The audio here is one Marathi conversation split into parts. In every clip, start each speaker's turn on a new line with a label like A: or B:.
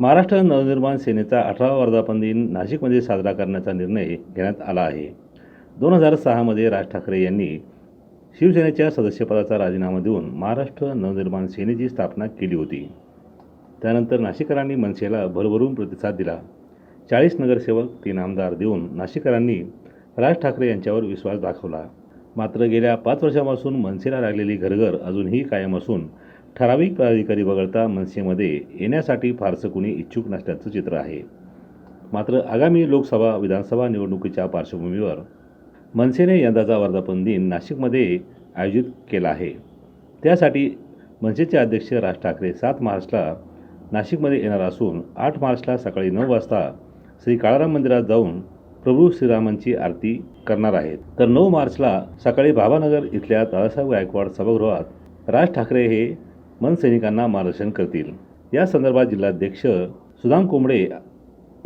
A: महाराष्ट्र नवनिर्माण सेनेचा अठरावा वर्धापन दिन नाशिकमध्ये साजरा करण्याचा निर्णय घेण्यात आला आहे. दोन हजार सहामध्ये राज ठाकरे यांनी शिवसेनेच्या सदस्यपदाचा राजीनामा देऊन महाराष्ट्र नवनिर्माण सेनेची स्थापना केली होती. त्यानंतर नाशिककरांनी मनसेला भरभरून प्रतिसाद दिला. चाळीस नगरसेवक तीन आमदार देऊन नाशिककरांनी राज ठाकरे यांच्यावर विश्वास दाखवला. मात्र गेल्या पाच वर्षापासून मनसेला लागलेली घरघर अजूनही कायम असून ठराविक पदाधिकारी वगळता मनसेमध्ये येण्यासाठी फारसं कुणी इच्छुक नसल्याचं चित्र आहे. मात्र आगामी लोकसभा विधानसभा निवडणुकीच्या पार्श्वभूमीवर मनसेने यंदाचा वर्धापन दिन नाशिकमध्ये आयोजित केला आहे. त्यासाठी मनसेचे अध्यक्ष राज ठाकरे सात मार्चला नाशिकमध्ये येणार असून आठ मार्चला सकाळी नऊ वाजता श्री काळाराम मंदिरात जाऊन प्रभू श्रीरामांची आरती करणार आहेत. तर नऊ मार्चला सकाळी भाभानगर इथल्या दादासाहेब गायकवाड सभागृहात राज ठाकरे हे मनसैनिकांना मार्गदर्शन करतील. या संदर्भात जिल्हाध्यक्ष सुदाम कोंबडे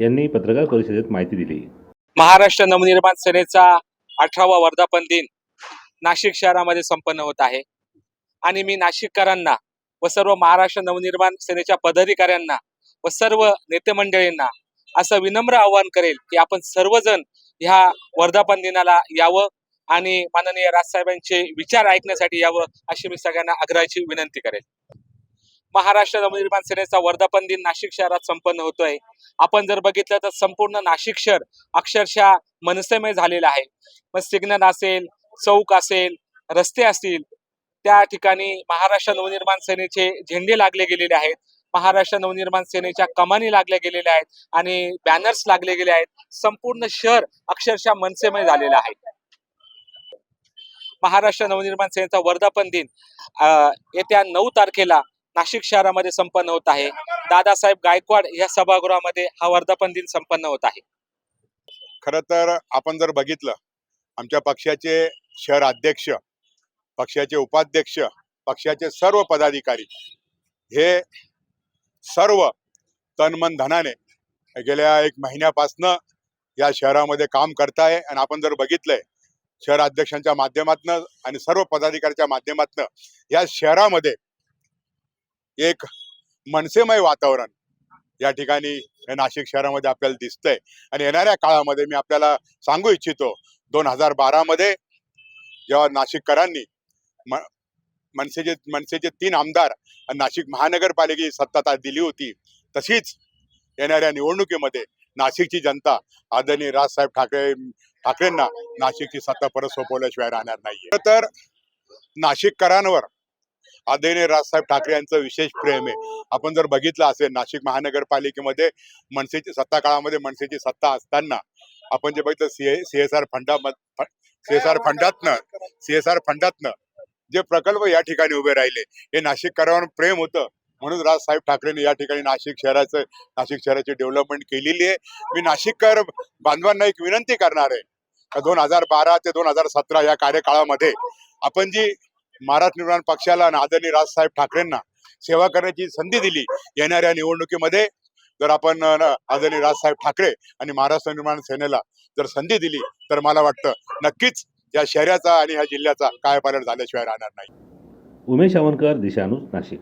A: यांनी पत्रकार परिषदेत माहिती दिली.
B: महाराष्ट्र नवनिर्माण सेनेचा अठरावा वर्धापन दिन नाशिक शहरामध्ये संपन्न होत आहे. आणि मी नाशिककरांना व सर्व महाराष्ट्र नवनिर्माण सेनेच्या पदाधिकाऱ्यांना व सर्व नेते मंडळींना असं विनम्र आवाहन करेल की आपण सर्वजण ह्या वर्धापन दिनाला यावं आणि माननीय राजसाहेबांचे विचार ऐकण्यासाठी यावं अशी मी सगळ्यांना आग्रहाची विनंती करेल. महाराष्ट्र नवनिर्माण सेनेचा वर्धापन दिन नाशिक शहरात संपन्न होतोय. आपण जर बघितलं तर संपूर्ण नाशिक शहर अक्षरशः मनसेमय झालेलं आहे. मग सिग्नल असेल चौक असेल रस्ते असतील त्या ठिकाणी महाराष्ट्र नवनिर्माण सेनेचे झेंडे लागले गेलेले आहेत. महाराष्ट्र नवनिर्माण सेनेच्या कमानी लागल्या गेलेल्या आहेत आणि बॅनर्स लागले गेले आहेत. संपूर्ण शहर अक्षरशः मनसेमय झालेलं आहे. महाराष्ट्र नवनिर्माण सेनेचा वर्धापन दिन अं, येत्या नऊ तारखेला नाशिक शहरामध्ये संपन्न होत आहे. दादासाहेब गायकवाड या सभागृहामध्ये हा वर्धापन दिन संपन्न होत आहे.
C: खर तर आपण जर बघितलं आमच्या पक्षाचे शहर अध्यक्ष पक्षाचे उपाध्यक्ष पक्षाचे सर्व पदाधिकारी हे सर्व तनमन धनाने गेल्या एक महिन्यापासनं या शहरामध्ये काम करताय. आणि आपण जर बघितलंय शहर अध्यक्षांच्या माध्यमातनं आणि सर्व पदाधिकाऱ्याच्या माध्यमातनं या शहरामध्ये एक मनसेमय वातावरण या ठिकाणी नाशिक शहरामध्ये आपल्याला दिसतंय. आणि येणाऱ्या काळामध्ये मी आपल्याला सांगू इच्छितो दोन हजार बारामध्ये जेव्हा नाशिककरांनी म मनसेचे मनसेचे तीन आमदार आणि नाशिक महानगरपालिकेची सत्ता दिली होती तशीच येणाऱ्या निवडणुकीमध्ये नाशिकची जनता आदरणीय राजसाहेब ठाकरे ठाकरेंना नाशिकची सत्ता परत सोपवल्याशिवाय राहणार नाही तर नाशिककरांवर आदरणीय राजसाहेब ठाकरे यांचं विशेष प्रेम आहे. आपण जर बघितलं असेल नाशिक महानगरपालिकेमध्ये मनसेची सत्ता काळामध्ये मनसेची सत्ता असताना आपण जे बघितलं C S R fund C S R फंडातनं C S R फंडातनं जे प्रकल्प या ठिकाणी उभे राहिले हे नाशिककरांवर प्रेम होतं. म्हणून राजसाहेब ठाकरेंनी या ठिकाणी नाशिक शहराचं नाशिक शहराची डेव्हलपमेंट केलेली आहे. मी नाशिककर बांधवांना एक विनंती करणार आहे. दोन हजार बारा ते दोन हजार सतरा या कार्यकाळामध्ये आपण जी महाराष्ट्र निर्माण पक्षाला आणि आदरणीय राजसाहेब ठाकरेंना सेवा करण्याची संधी दिली येणाऱ्या निवडणुकीमध्ये. जर आपण आदरणीय राजसाहेब ठाकरे आणि महाराष्ट्र निर्माण सेनेला जर संधी दिली तर मला वाटतं नक्कीच या शहराचा आणि ह्या जिल्ह्याचा कायापालट झाल्याशिवाय राहणार नाही.
A: उमेश अवनकर दिशानुज नाशिक.